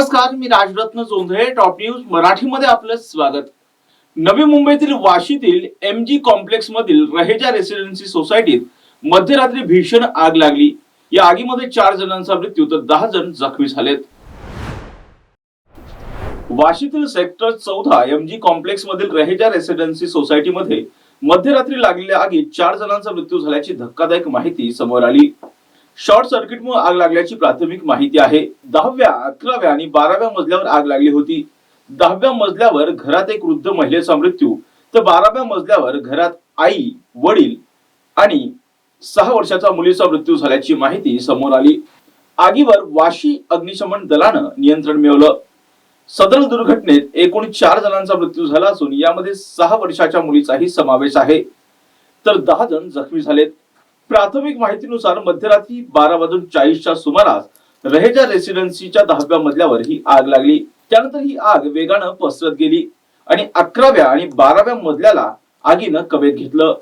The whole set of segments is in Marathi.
नमस्कार मी राजरत्न जोंधळे टॉप न्यूज मराठीमध्ये आपलं स्वागत. नवी मुंबईतील वाशीतील एम जी कॉम्प्लेक्स मधील रहेजा रेसिडेन्सी सोसायटीत मध्यरात्री भीषण आग लागली. या आगीमध्ये चार जणांचा मृत्यू तर दहा जण जखमी झालेत. वाशीतील सेक्टर चौदा एम जी कॉम्प्लेक्स मधील रहेजा रेसिडेन्सी सोसायटीमध्ये मध्यरात्री लागलेल्या आगीत चार जणांचा मृत्यू झाल्याची धक्कादायक माहिती समोर आली. शॉर्ट सर्किटमुळे आग लागल्याची प्राथमिक माहिती आहे. दहाव्या अकराव्या आणि बाराव्या मजल्यावर आग लागली होती. दहाव्या मजल्यावर घरात एक वृद्ध महिलेचा मृत्यू. तर बाराव्या मजल्यावर घरात आई वडील आणि सहा वर्षाचा मुलीचा मृत्यू झाल्याची माहिती समोर आली. आगीवर वाशी अग्निशमन दलानं नियंत्रण मिळवलं. सदर दुर्घटनेत एकूण चार जणांचा मृत्यू झाला असून यामध्ये सहा वर्षाच्या मुलीचाही समावेश आहे. तर दहा जण जखमी झालेत. प्राथमिक माहितीनुसार मध्यरात्री बारा वाजून चाळीसच्या सुमारास रहेजा रेसिडेन्सीच्या दहाव्या मजल्यावर ही आग लागली. त्यानंतर ही आग वेगानं पसरत गेली आणि अकराव्या आणि बाराव्या मजल्याला आगीनं कवेत घेतलं.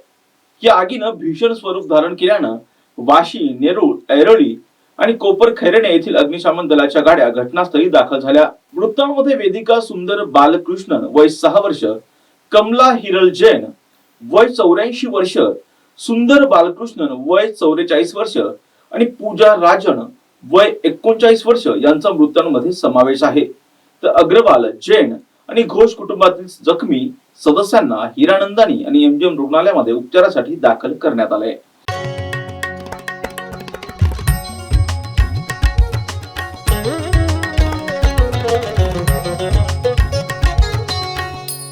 या आगीनं भीषण स्वरूप धारण केल्यानं वाशी नेरूळ ऐरोली आणि कोपर खैरणे येथील अग्निशमन दलाच्या गाड्या घटनास्थळी दाखल झाल्या. मृतांमध्ये वेदिका सुंदर बालकृष्णन वय सहा वर्ष कमला हिरल जैन वय चौऱ्याऐंशी वर्ष सुंदर बालकृष्णन वय चौवेचाळीस वर्ष आणि पूजा राजन वय एकोणचाळीस वर्ष यांचा मृतांमध्ये समावेश आहे. तर अग्रवाल जैन आणि घोष कुटुंबातील जखमी सदस्यांना हिरानंदानी आणि एमजीएम रुग्णालयामध्ये उपचारासाठी दाखल करण्यात आलंय.